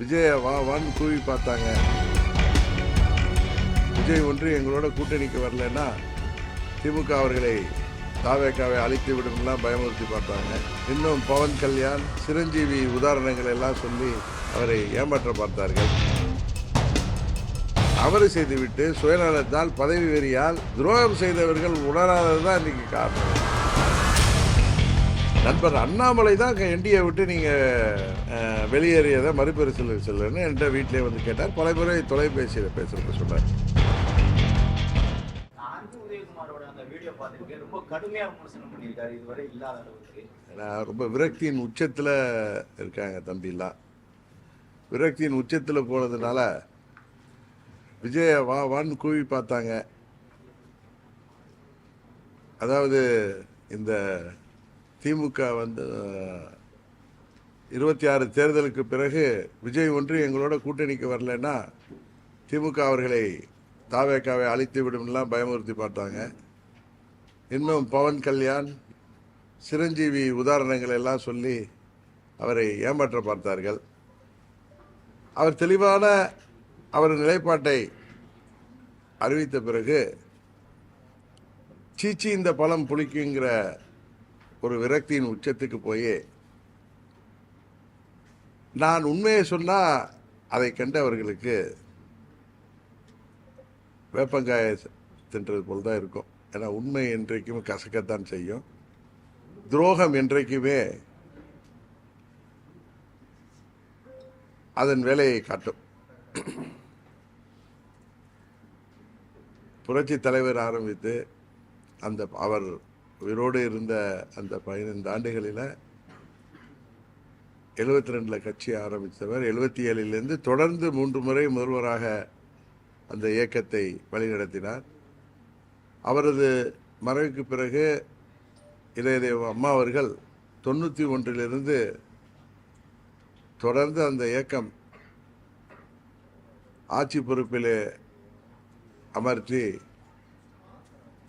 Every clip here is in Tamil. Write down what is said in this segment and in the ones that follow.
விஜய வா வான்னு கூவி பார்த்தாங்க. விஜய் ஒன்று எங்களோட கூட்டணிக்கு வரலன்னா திமுக அவர்களை தாவேக்காவை அழித்து விடும்லாம் பயமுறுத்தி பார்த்தாங்க. இன்னும் பவன் கல்யாண் சிரஞ்சீவி உதாரணங்கள் எல்லாம் சொல்லி அவரை ஏமாற்ற பார்த்தார்கள். தவறு செய்துவிட்டு சுயநலத்தால் பதவி வெறியால் துரோகம் செய்தவர்கள் உணராததுதான் இன்னைக்கு காரணம். நண்பர் அண்ணாமலை தான் என்டிஏ விட்டு நீங்க அஹ், வெளியேறியதை மறுபரிசீலனை செல்லுன்னு என்கிட்ட வீட்டிலே வந்து கேட்டார். பல முறை தொலைபேசியில் பேசுறது சொன்னார். ரொம்ப விரக்தியின் உச்சத்தில் இருக்காங்க தம்பிலாம். விரக்தியின் உச்சத்தில் போனதுனால விஜய வா வான்னு கூவி பார்த்தாங்க. அதாவது இந்த திமுக வந்து இருபத்தி ஆறு தேர்தலுக்கு பிறகு விஜய் ஒன்று எங்களோட கூட்டணிக்கு வரலன்னா திமுக அவர்களை தாவேக்காவை அழித்து விடும்லாம் பயமுறுத்தி பார்த்தாங்க. இன்னும் பவன் கல்யாண் சிரஞ்சீவி உதாரணங்கள் எல்லாம் சொல்லி அவரை ஏமாற்ற பார்த்தார்கள். அவர் தெளிவான அவர் நிலைப்பாட்டை அறிவித்த பிறகு சீச்சி இந்த பழம் புளிக்குங்கிற ஒரு விரக்தியின் உச்சத்துக்கு போய் நான் உண்மையை சொன்னால் அதை கண்டவர்களுக்கு வேப்பங்காய தின்றது போல் தான் இருக்கும். ஏன்னா உண்மை என்றைக்கும் கசக்கத்தான் செய்யும். துரோகம் என்றைக்குமே அதன் வேலையை காட்டும். புரட்சி தலைவர் ஆரம்பித்து அந்த அவர் உயிரோடு இருந்த அந்த பதினைந்து ஆண்டுகளில் எழுபத்தி ரெண்டில் கட்சி ஆரம்பித்தவர். எழுபத்தி ஏழிலிருந்து தொடர்ந்து மூன்று முறை முதல்வராக அந்த இயக்கத்தை வழிநடத்தினார். அவரது மறைவுக்கு பிறகு இளையதேவ அம்மா அவர்கள் தொண்ணூற்றி ஒன்றிலிருந்து தொடர்ந்து அந்த இயக்கம் ஆட்சி பொறுப்பிலே அமர்த்தி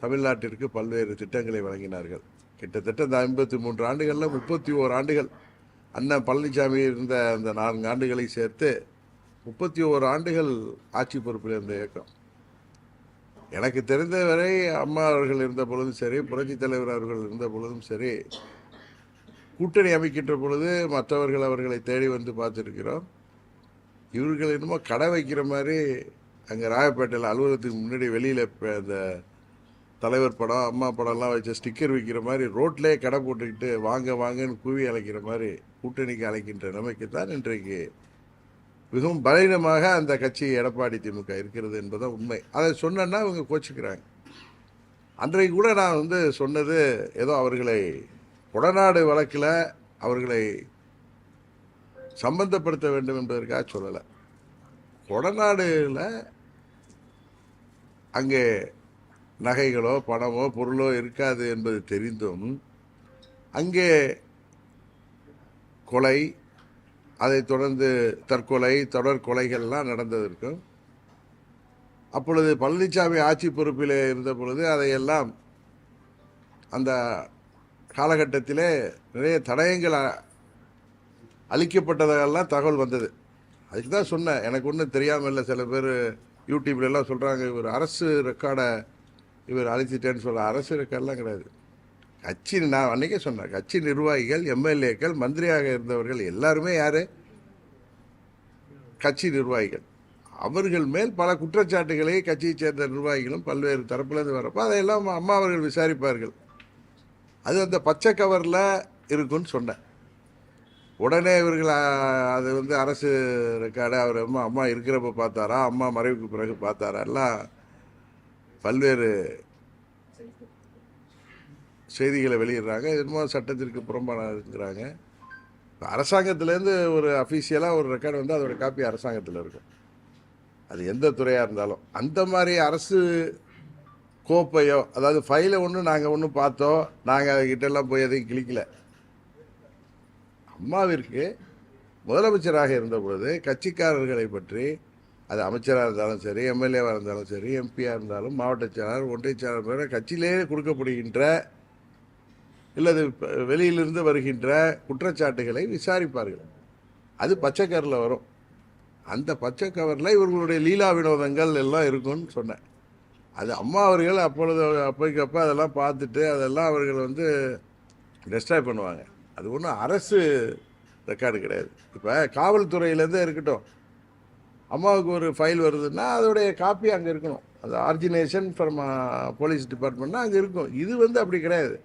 தமிழ்நாட்டிற்கு பல்வேறு திட்டங்களை வழங்கினார்கள். கிட்டத்தட்ட இந்த ஐம்பத்தி மூன்று ஆண்டுகளில் முப்பத்தி ஓர் ஆண்டுகள் அண்ணன் பழனிசாமி இருந்த அந்த நான்கு ஆண்டுகளை சேர்த்து முப்பத்தி ஓர் ஆண்டுகள் ஆட்சி பொறுப்பில் இருந்த இயக்கம். எனக்கு தெரிந்தவரை அம்மா அவர்கள் இருந்த பொழுதும் சரி புரட்சி தலைவர் அவர்கள் இருந்த பொழுதும் சரி கூட்டணி அமைக்கின்ற பொழுது மற்றவர்கள் அவர்களை தேடி வந்து பார்த்துருக்கிறோம். இவர்கள் என்னமோ கடை வைக்கிற மாதிரி அங்கே ராயப்பேட்டையில் அலுவலகத்துக்கு முன்னாடி வெளியில் அந்த தலைவர் படம் அம்மா படம்லாம் வச்ச ஸ்டிக்கர் விற்கிற மாதிரி ரோட்லேயே கடை போட்டுக்கிட்டு வாங்க வாங்கன்னு கூவி அழைக்கிற மாதிரி கூட்டணிக்கு அழைக்கின்ற நிலைமைக்கு தான் இன்றைக்கு மிகவும் பலவீனமாக அந்த கட்சி எடப்பாடி திமுக இருக்கிறது என்பதுதான் உண்மை. அதை சொன்னேன்னா இவங்க கோச்சிக்கிறாங்க. அன்றைக்கு கூட நான் வந்து சொன்னது ஏதோ அவர்களை கொடநாடு வழக்கில் அவர்களை சம்பந்தப்படுத்த வேண்டும் என்பதற்காக சொல்லலை. கொடநாடுல அங்கே நகைகளோ பணமோ பொருளோ இருக்காது என்பது தெரிந்தும் அங்கே கொலை அதைத் தொடர்ந்து தற்கொலை தொடர் கொலைகள்லாம் நடந்ததற்கும் அப்பொழுது பழனிசாமி ஆட்சி பொறுப்பில் இருந்த பொழுது அதையெல்லாம் அந்த காலகட்டத்திலே நிறைய தடயங்கள் அ- அளிக்கப்பட்டதெல்லாம் தகவல் வந்தது. அதுக்கு தான் சொன்னேன் எனக்கு ஒன்றும் தெரியாமல் இல்லை சில பேர் யூடியூப்லலாம் சொல்கிறாங்க ஒரு அரசு ரெக்கார்டை இவர் அழைச்சிட்டேன்னு சொல்ல அரசு ரெக்கார்டெலாம் கிடையாது. கட்சி நான் அன்றைக்கே சொன்னேன் கட்சி நிர்வாகிகள் எம்எல்ஏக்கள் மந்திரியாக இருந்தவர்கள் எல்லாருமே யார்? கட்சி நிர்வாகிகள். அவர்கள் மேல் பல குற்றச்சாட்டுகளை கட்சியைச் சேர்ந்த நிர்வாகிகளும் பல்வேறு தரப்புலேருந்து வரப்போ அதையெல்லாம் அம்மா அவர்கள் விசாரிப்பார்கள். அது அந்த பச்சை கவரில் இருக்குன்னு சொன்னேன். உடனே இவர்கள் அது வந்து அரசு ரெக்கார்டு அவர் அம்மா அம்மா இருக்கிறப்ப பார்த்தாரா? அம்மா மறைவுக்கு பிறகு பார்த்தாரா? எல்லாம் பல்வேறு செய்திகளை வெளியிடுறாங்க. என்னமோ சட்டத்திற்கு புறம்பானதுங்கிறாங்க அரசாங்கத்துலேருந்து அரசாங்கத்திலேருந்து ஒரு அஃபீஷியலாக ஒரு ரெக்கார்டு வந்து அதோட காப்பி அரசாங்கத்தில் இருக்கும். அது எந்த துறையாக இருந்தாலும். அந்த மாதிரி அரசு கோப்பையோ அதாவது ஃபைலை ஒன்றும் நாங்கள் ஒன்றும் பார்த்தோம். நாங்கள் அதுக்கிட்டெல்லாம் போய் எதையும் கிளிக்கல அம்மாவிற்கு முதலமைச்சராக இருந்தபொழுது கட்சிக்காரர்களை பற்றி அது அமைச்சராக இருந்தாலும் சரி எம்எல்ஏவாக இருந்தாலும் சரி எம்பியாக இருந்தாலும் மாவட்ட செயலாளர் ஒன்றிய செயலாளர் கட்சியிலே கொடுக்கப்படுகின்ற இல்லது வெளியிலிருந்து வருகின்ற குற்றச்சாட்டுகளை விசாரிப்பார்கள். அது பச்சைக்கரில் வரும். அந்த பச்சை கவரில் இவர்களுடைய லீலா வினோதங்கள் எல்லாம் இருக்கும்னு சொன்னேன். அது அம்மா அவர்கள் அப்பொழுது அப்போக்கப்போ அதெல்லாம் பார்த்துட்டு அதெல்லாம் அவர்கள் வந்து டெஸ்ட்ராய் பண்ணுவாங்க. அது ஒன்றும் அரசு ரெக்கார்டு கிடையாது. இப்போ காவல்துறையிலேருந்தே இருக்கட்டும். அம்மாவுக்கு ஒரு ஃபைல் வருதுன்னா அதோடைய காப்பி அங்கே இருக்கணும். அது ஆர்ஜினேஷன் ஃப்ரம் போலீஸ் டிபார்ட்மெண்ட்னா அங்கே இருக்கும். இது வந்து அப்படி கிடையாது.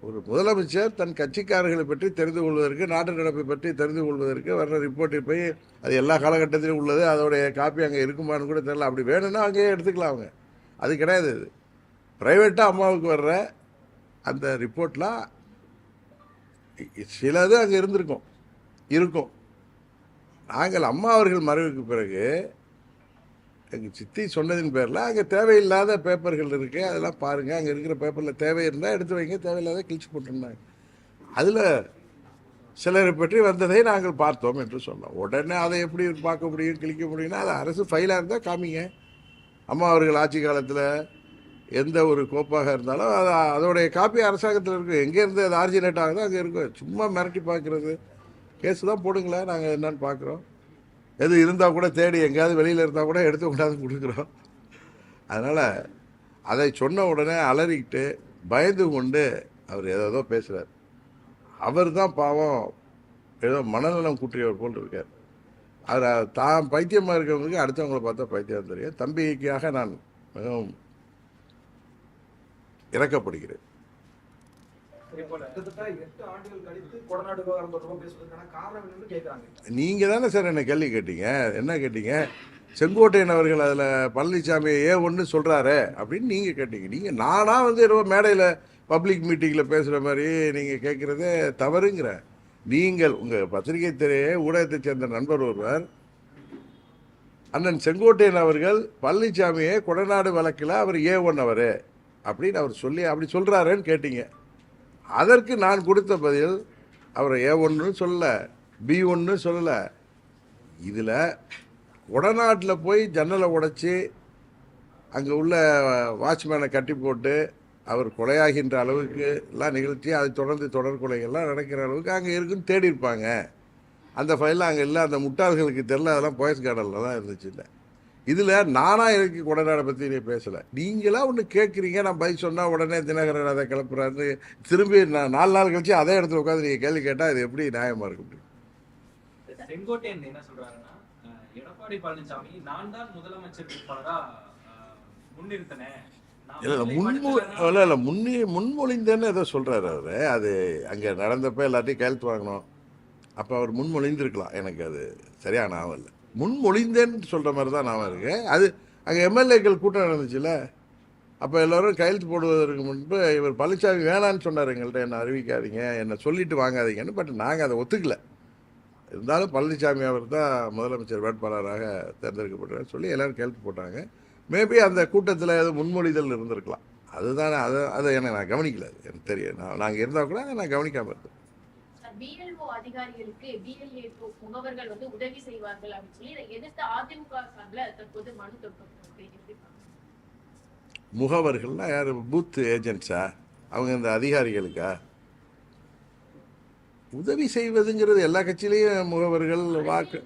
ஒரு முதலமைச்சர் தன் கட்சிக்காரர்களை பற்றி தெரிந்து கொள்வதற்கு நாட்டு நடப்பை பற்றி தெரிந்து கொள்வதற்கு வர்ற ரிப்போர்ட்டை போய் அது எல்லா காலகட்டத்திலும் உள்ளது அதோடைய காப்பி அங்கே இருக்குமான்னு கூட தெரியல. அப்படி வேணும்னா அங்கேயே எடுத்துக்கலாம் அவங்க. அது கிடையாது இது. ப்ரைவேட்டாக அம்மாவுக்கு வர்ற அந்த ரிப்போர்ட்லாம் சிலது அங்கே இருந்திருக்கும். இருக்கும். நாங்கள் அம்மா அவர்கள் மறைவுக்கு பிறகு எங்கள் சித்தி சொன்னதின் பேரில் அங்கே தேவையில்லாத பேப்பர்கள் இருக்குது அதெல்லாம் பாருங்கள் அங்கே இருக்கிற பேப்பரில் தேவை இருந்தால் எடுத்து வைங்க தேவையில்லாத கிழிச்சு போட்டிருந்தாங்க. அதில் சிலரை பற்றி வந்ததை நாங்கள் பார்த்தோம் என்று சொன்னோம். உடனே அதை எப்படி பார்க்க முடியும் கிழிக்க முடியும்னா அது அரசு ஃபைலாக இருந்தால் காமிங்க. அம்மா அவர்கள் ஆட்சி காலத்தில் எந்த ஒரு கோப்பாக இருந்தாலும் அது அதோடைய காப்பி அரசாங்கத்தில் இருக்கும் எங்கேருந்து அது ஆர்ஜினேட் ஆகுதோ அங்கே இருக்கும் சும்மா மிரட்டி பார்க்குறது. கேஸ் தான் போடுங்களேன் நாங்கள் என்னன்னு பார்க்குறோம். எது இருந்தால் கூட தேடி எங்கேயாவது வெளியில் இருந்தால் கூட எடுத்து கொண்டாந்து கொடுக்குறோம். அதனால் அதை சொன்ன உடனே அலறிக்கிட்டு பயந்து கொண்டு அவர் ஏதோ பேசுகிறார் அவர் தான் பாவம் ஏதோ மனநலம் குற்றியவர் போல் இருக்கார். அவர் தான் பைத்தியமாக இருக்கிறவங்களுக்கு அடுத்தவங்களை பார்த்தா பைத்தியம் தெரியும். தம்பிக்காக நான் மிகவும் இறக்கப்படுகிறேன். நீங்க நீங்கள் தானே சார் என்ன கேள்வி கேட்டீங்க? என்ன கேட்டீங்க? செங்கோட்டையன் அவர்கள் அதில் பழனிசாமி ஏ ஒன்று சொல்கிறாரு அப்படின்னு நீங்கள் கேட்டீங்க. நீங்கள் நானாக வந்து ரொம்ப மேடையில் பப்ளிக் மீட்டிங்கில் பேசுகிற மாதிரி நீங்கள் கேட்குறதே தவறுங்கிற. நீங்கள் உங்கள் பத்திரிகை துறையே ஊடகத்தைச் சேர்ந்த நண்பர் ஒருவர் அண்ணன் செங்கோட்டையன் அவர்கள் பழனிசாமியை கொடநாடு வழக்கில் அவர் ஏ ஒன் அவர் அப்படின்னு அவர் சொல்லி அப்படி சொல்கிறாருன்னு கேட்டீங்க. அதற்கு நான் கொடுத்த பதில் அவரை ஏ ஒன்று சொல்லலை பி ஒன்று சொல்லலை. இதில் உடநாட்டில் போய் ஜன்னலை உடைச்சி அங்கே உள்ள வாட்ச்மேனை கட்டி போட்டு அவர் கொலையாகின்ற அளவுக்கு எல்லாம் நிகழ்ச்சி அதை தொடர்ந்து தொடர் கொலைகள்லாம் நடக்கிற அளவுக்கு அங்கே இருக்குன்னு தேடி இருப்பாங்க அந்த ஃபைலில் அங்கே இல்லை அந்த முட்டாள்களுக்கு தெரில அதெல்லாம் போயஸ் கார்டனில் தான் இருந்துச்சு. இல்லை இதில் நானாக எனக்கு கொடநாடை பற்றி நீ பேசலை. நீங்களா ஒன்று கேட்குறீங்க நான் பதில் சொன்னால் உடனே தினகரன் அதை கிளப்புறாரு. திரும்பி நான் நாலு நாள் கழிச்சு அதே இடத்துல உட்காந்து நீங்கள் கேள்வி கேட்டால் இது எப்படி நியாயமாக இருக்க முடியும் செங்கோட்டையன் என்ன சொல்றாருன்னா அஹ், எடப்பாடி பழனிசாமி நான் தான் முதலமைச்சர் வேட்பாளரா அஹ், முன்னிறுத்தினேன். இல்லை முன்மொ இல்லை இல்லை முன்னே முன்மொழிந்தேன்னு ஏதோ சொல்கிறாரு அவர். அது அங்கே நடந்தப்போ எல்லாத்தையும் கையெழுத்து வாங்கணும். அப்போ அவர் முன்மொழிந்திருக்கலாம் எனக்கு அது சரியான ஞாபகம் இல்லை. முன்மொழிந்தேன்னு சொல்கிற மாதிரி தான் நான் இருக்கேன். அது அங்கே எம்எல்ஏக்கள் கூட்டம் நடந்துச்சுல்ல அப்போ எல்லோரும் கையெழுத்து போடுவதற்கு முன்பு இவர் பழனிசாமி வேணான்னு சொன்னார் எங்கள்கிட்ட என்னை அறிவிக்காதீங்க என்னை சொல்லிட்டு வாங்காதீங்கன்னு பட் நாங்கள் அதை ஒத்துக்கல. இருந்தாலும் பழனிசாமி அவர் தான் முதலமைச்சர் வேட்பாளராக தேர்ந்தெடுக்கப்பட்டார் சொல்லி எல்லோரும் கையெழுத்து போட்டாங்க. மேபி அந்த கூட்டத்தில் ஏதோ முன்மொழிதல் இருந்திருக்கலாம். அதுதானே அதை அதை எனக்கு நான் கவனிக்கல எனக்கு தெரியும் நான் நாங்கள் இருந்தால் கூட அதை நான் கவனிக்காமல் இருந்தேன் பிஎல்ஓ அதிகாரிகளுக்கு பிஎல்ஏ முகவர்கள் வந்து உதவி செய்வார்கள் அப்படின்னு சொல்லி இதை எதிர்த்து அதிமுக சார்பில் தற்போது மனு தொடுக்கப்பட்டிருக்கு? முகவர்கள்னா யார்? பூத் ஏஜென்ட்ஸா? அவங்க இந்த அதிகாரிகளுக்கா? உதவி செய்வதுங்கிறது எல்லா கட்சியிலையும் முகவர்கள் வாக்கு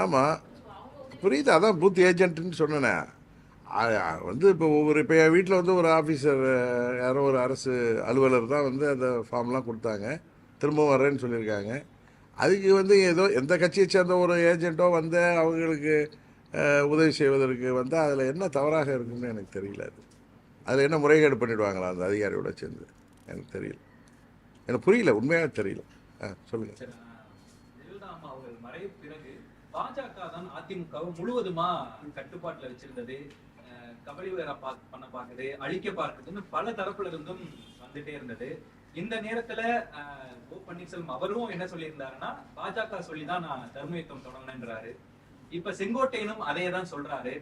ஆமாம் புரியுது. அதான் பூத் ஏஜென்ட்னு சொன்னேனே. வந்து இப்போ ஒவ்வொரு இப்போ என் வீட்டில் வந்து ஒரு ஆஃபீஸர் யாரோ ஒரு அரசு அலுவலர் தான் வந்து அந்த ஃபார்ம்லாம் கொடுத்தாங்க. திரும்பவும் வர்றேன்னு சொல்லியிருக்காங்க. அதுக்கு வந்து ஏதோ எந்த கட்சியை சேர்ந்த ஒரு ஏஜெண்ட்டோ வந்து அவங்களுக்கு உதவி செய்வதற்கு வந்து அதில் என்ன தவறாக இருக்குன்னு எனக்கு தெரியல அது. அதில் என்ன முறைகேடு பண்ணிவிடுவாங்களா அந்த அதிகாரியோட சேர்ந்து? எனக்கு தெரியல. எனக்கு புரியல உண்மையாக தெரியல. ஆ சொல்லுங்கள் பாஜக தான் அதிமுகவை முழுவதுமா கட்டுப்பாட்டில் வச்சிருந்தது. கபலி கபடி வேற பண்ண பாக்குது அழிக்க பார்க்குதுன்னு பல தரப்புல இருந்தும் வந்துட்டே இருந்தது. இந்த நேரத்துல ஓ பன்னீர்செல்வம் அவரும் என்ன சொல்லியிருந்தாருன்னா பாஜக சொல்லிதான் நான் தர்மயுத்தம் தொடங்கினேன்றாரு. இப்ப செங்கோட்டையனும் அதே தான் சொல்றாரு.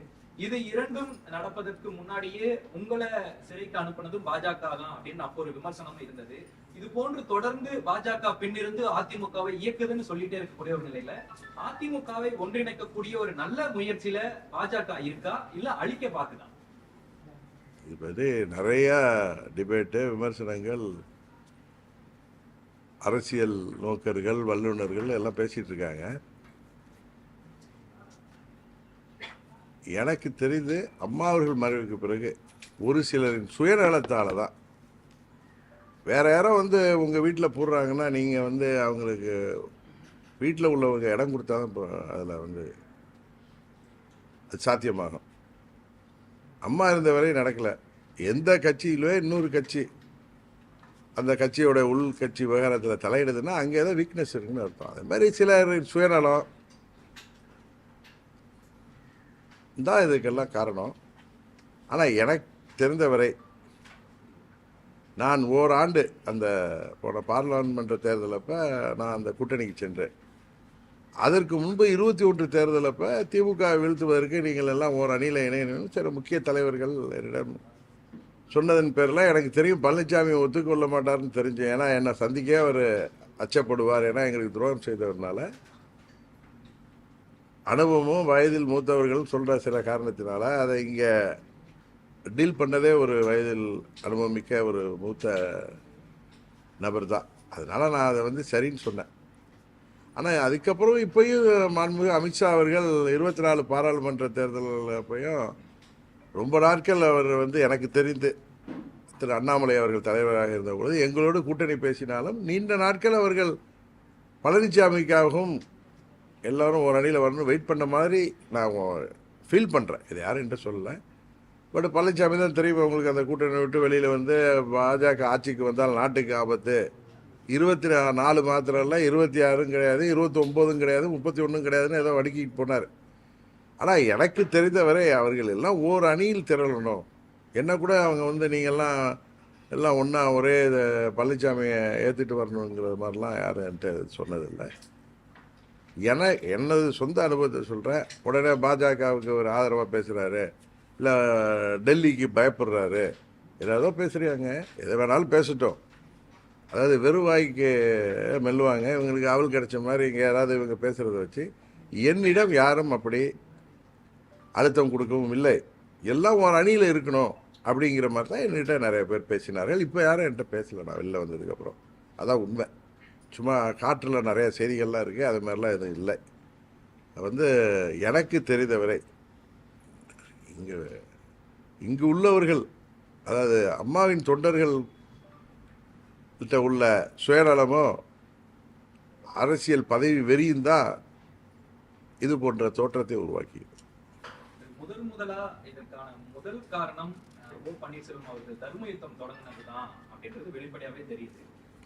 இது இரண்டும் நடப்பதற்கு முன்னாடியே உங்களை சிறைக்கு அனுப்புனதும் பாஜக தான் அப்படின்னு அப்போ ஒரு விமர்சனம் இருந்தது. இது போன்று தொடர்ந்து பாஜக பின்னிருந்து அதிமுகவை இயக்குதுன்னு சொல்லிட்டே இருக்கக்கூடிய ஒரு நிலையில அதிமுகவை ஒன்றிணைக்கக்கூடிய ஒரு நல்ல முயற்சியில பாஜக இருக்கா? இல்ல அழிக்க பாக்குதா இது பற்றி நிறையா டிபேட்டு விமர்சனங்கள் அரசியல் நோக்கர்கள் வல்லுநர்கள் எல்லாம் பேசிட்டு இருக்காங்க. எனக்கு தெரிந்து அம்மா அவர்கள் மறைவுக்கு பிறகு ஒரு சிலரின் சுயநலத்தால தான் வேற யாரோ வந்து உங்கள் வீட்டில் போடுறாங்கன்னா நீங்கள் வந்து அவங்களுக்கு வீட்டில் உள்ளவங்க இடம் கொடுத்தா தான் அதில் வந்து அது சாத்தியமாகும். அம்மா இருந்த வரை நடக்கலை. எந்த கட்சியிலே இன்னொரு கட்சி அந்த கட்சியோட உள் கட்சி விவகாரத்தில் தலையிடுதுன்னா அங்கே ஏதோ வீக்னஸ் இருக்குன்னு அர்த்தம். அதே மாதிரி சிலர் சுயநலம் தான் இதுக்கெல்லாம் காரணம். ஆனால் எனக்கு தெரிந்தவரை நான் ஓராண்டு அந்த போன பாராளுமன்ற தேர்தலப்போ நான் அந்த கூட்டணிக்கு சென்றேன். அதற்கு முன்பு இருபத்தி ஒன்று தேர்தலப்போ திமுக வீழ்த்துவதற்கு நீங்கள் எல்லாம் ஓர் அணியில் இணையணும். சில முக்கிய தலைவர்கள் என்னிடம் சொன்னதன் பேரில் எனக்கு தெரியும் பழனிசாமி ஒத்துக்கொள்ள மாட்டார்னு தெரிஞ்சு ஏன்னா என்னை சந்திக்கே அவர் அச்சப்படுவார் ஏன்னா எங்களுக்கு துரோகம் செய்தவர்னால. அனுபவமும் வயதில் மூத்தவர்கள் சொல்கிற சில காரணத்தினால அதை இங்கே டீல் பண்ணதே ஒரு வயதில் அனுபவம் மிக்க ஒரு மூத்த நபர் தான் அதனால் நான் அதை வந்து சரின்னு சொன்னேன். ஆனால் அதுக்கப்புறம் இப்போயும் மாண்புமிகு அமித்ஷா அவர்கள் இருபத்தி நாலு பாராளுமன்ற தேர்தலில் அப்பையும் ரொம்ப நாட்கள் அவர் வந்து எனக்கு தெரிந்து திரு அண்ணாமலை அவர்கள் தலைவராக இருந்த பொழுது எங்களோடு கூட்டணி பேசினாலும் நீண்ட நாட்கள் அவர்கள் பழனிசாமிக்காகவும் எல்லோரும் ஒரு அணியில் வரணும் வெயிட் பண்ண மாதிரி நான் ஃபீல் பண்ணுறேன் இது யாரும் என்று சொல்லலை. பட் பழனிசாமி தான் தெரியும் உங்களுக்கு அந்த கூட்டணி விட்டு வெளியில் வந்து பாஜக ஆட்சிக்கு வந்தால் நாட்டுக்கு ஆபத்து. இருபத்தி நாலு மாத்திரம் இல்லை இருபத்தி ஆறும் கிடையாது இருபத்தி ஒம்போதும் கிடையாது முப்பத்தி ஒன்றும் கிடையாதுன்னு ஏதோ வடுக்கிட்டு போனார். ஆனால் எனக்கு தெரிந்தவரை அவர்கள் எல்லாம் ஓர் அணியில் திரளணும். என்ன கூட அவங்க வந்து நீங்கள்லாம் எல்லாம் ஒன்றா ஒரே இதை பழனிசாமியை ஏற்றிட்டு வரணுங்கிற மாதிரிலாம் யாரும் என்கிட்ட சொன்னதில்லை. என எனது சொந்த அனுபவத்தை சொல்கிறேன் உடனே பாஜகவுக்கு ஒரு ஆதரவாக பேசுகிறாரு இல்லை டெல்லிக்கு பயப்படுறாரு. ஏதாவது பேசுகிறாங்க எதை வேணாலும் பேசட்டும். அதாவது வெறும் வாய்க்கு மெல்லுவாங்க. இவங்களுக்கு அவள் கிடைச்ச மாதிரி இங்கே யாராவது இவங்க பேசுகிறத வச்சு என்னிடம் யாரும் அப்படி அழுத்தம் கொடுக்கவும் இல்லை. எல்லாம் ஒரு அணியில் இருக்கணும் அப்படிங்கிற மாதிரி தான் என்கிட்ட நிறைய பேர் பேசினார்கள். இப்போ யாரும் என்கிட்ட பேசலை. நான் வெளில வந்ததுக்கப்புறம் அதான் உண்மை. சும்மா காற்றில் நிறைய செய்திகள்லாம் இருக்குது அது மாதிரிலாம் எதுவும் இல்லை. வந்து எனக்கு தெரிந்தவரை இங்கே இங்கு உள்ளவர்கள் அதாவது அம்மாவின் தொண்டர்கள் கிட்ட உள்ள சுயநலமோ அரசியல் பதவி வெறியும் தான் இது போன்ற தோற்றத்தை உருவாக்கி முதல் முதலா இதற்கான முதல் காரணம் ஓ பன்னீர்செல்வம் அவர்கள் தர்ம யுத்தம் தொடங்கினதுதான் அப்படின்றது வெளிப்படையாகவே தெரியுது.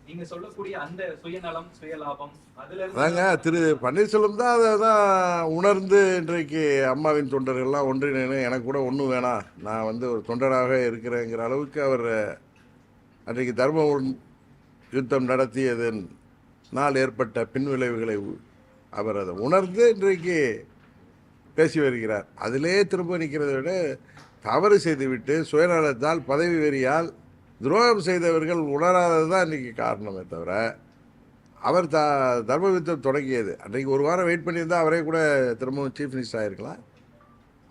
நீங்க சொல்லக்கூடிய அந்த சுயநலம் சுயலாபம் அதுல அதாங்க திரு பன்னீர்செல்வம் தான் அதை தான் உணர்ந்து இன்றைக்கு அம்மாவின் தொண்டர்கள்லாம் ஒன்றிணைன்னு எனக்கு கூட ஒன்றும் வேணாம். நான் வந்து ஒரு தொண்டராக இருக்கிறேங்கிற அளவுக்கு அவர் அன்றைக்கு தர்ம யுத்தம் நடத்தியதன் நாள் ஏற்பட்ட பின்விளைவுகளை அவர் அதை உணர்ந்து இன்றைக்கு பேசி வருகிறார். அதிலே திரும்ப நிற்கிறதை விட தவறு செய்துவிட்டு சுயநலத்தால் பதவி வெறியால் துரோகம் செய்தவர்கள் உணராதது தான் இன்றைக்கி காரணமே தவிர அவர் த தர்ம யுத்தம் தொடங்கியது. அன்றைக்கு ஒரு வாரம் வெயிட் பண்ணியிருந்தால் அவரே கூட திரும்பவும் சீஃப் மினிஸ்டர் ஆகிருக்கலாம்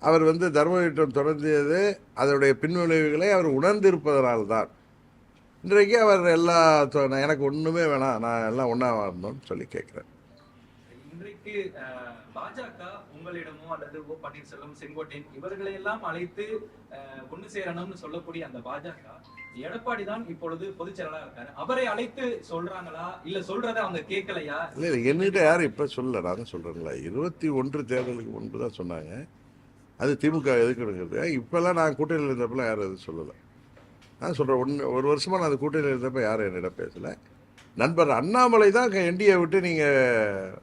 அவர் வந்து தர்ம யுத்தம் தொடங்கியது அதனுடைய பின்விளைவுகளை அவர் உணர்ந்திருப்பதனால்தான். இன்றைக்கு அவர் எல்லா நான் எனக்கு ஒன்றுமே வேணாம் நான் எல்லாம் ஒன்றா வரணும்னு சொல்லி கேட்குறேன். இன்றைக்கு பாஜக உங்களிடமோ அல்லது ஓ பன்னீர்செல்வம் செங்கோட்டையன் இவர்களை எல்லாம் அழைத்து ஒன்று சேரணும்னு சொல்லக்கூடிய அந்த பாஜக எடப்பாடி தான் இப்பொழுது பொதுச் செயலாளரா இருக்காரு. அவரை அழைத்து சொல்றாங்களா? இல்ல சொல்றத அவங்க கேட்கலையா? இல்லை இல்லை என்கிட்ட யாரும் இப்போ சொல்லல. நான் சொல்றேங்களா இருபத்தி ஒன்று தேர்தலுக்கு முன்பு தான் சொன்னாங்க. அது திமுக எதுக்குங்கிறது இப்போல்லாம் நான் கூட்டணியில் இருந்தப்பெல்லாம் யாரும் எதுவும் சொல்லலை. நான் சொல்கிறேன் ஒன்று ஒரு வருஷமாக நான் அந்த கூட்டணியில் இருந்தப்போ யாரும் என்னிடம் பேசலை. நண்பர் அண்ணாமலை தான் என்டிஏ விட்டு நீங்கள்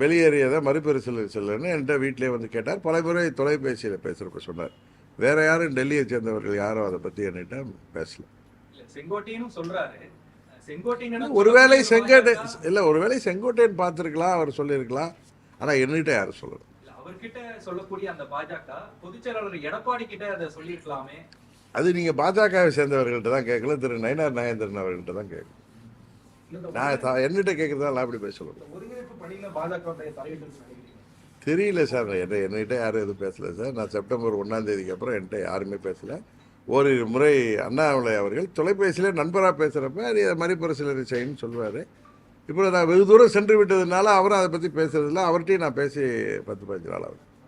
வெளியேறியதை மறுபரிசீலனை செல்லுன்னு என்கிட்ட வீட்டிலே வந்து கேட்டார். பல முறை தொலைபேசியில் பேசுகிறப்ப சொன்னார். வேற யாரும் டெல்லியை சேர்ந்தவர்கள் யாரும் அதை பற்றி என்கிட்ட பேசல. ஒருவேளை செங்கோட்டை இல்லை ஒருவேளை செங்கோட்டையன் பார்த்துருக்கலாம் அவர் சொல்லியிருக்கலாம். ஆனால் என்கிட்ட யாரும் சொல்லலை. இல்ல, அவர்கிட்ட சொல்லக்கூடிய அந்த பாஜக பொதுச் செயலாளர் எடப்பாடி கிட்ட அதை சொல்லியிருக்கலாமே. அது நீங்கள் பாஜகவை சேர்ந்தவர்கள்ட்ட தான் கேட்கல திரு நயனார் நாகேந்திரன் அவர்கள்ட்ட தான் கேட்கணும் நான் என்னிட்ட கேட்குறதா அப்படி பேச சொல்லணும் தெரியல சார். என்ன என்கிட்ட யாரும் எதுவும் பேசலை சார். நான் செப்டம்பர் ஒன்றாம் தேதிக்கு அப்புறம் என்கிட்ட யாருமே பேசலை. ஓரிரு முறை அண்ணாமலை அவர்கள் தொலைபேசியில் நண்பராக பேசுகிறப்ப அது அதை மறுபரிசீலனை செய்யணும்னு சொல்லுவார். இப்போ நான் வெகு தூரம் சென்று விட்டதுனால அவரும் அதை பற்றி பேசுறதில்ல. அவர்கிட்டையும் நான் பேசி பத்து பதினஞ்சு நாள் ஆகுது.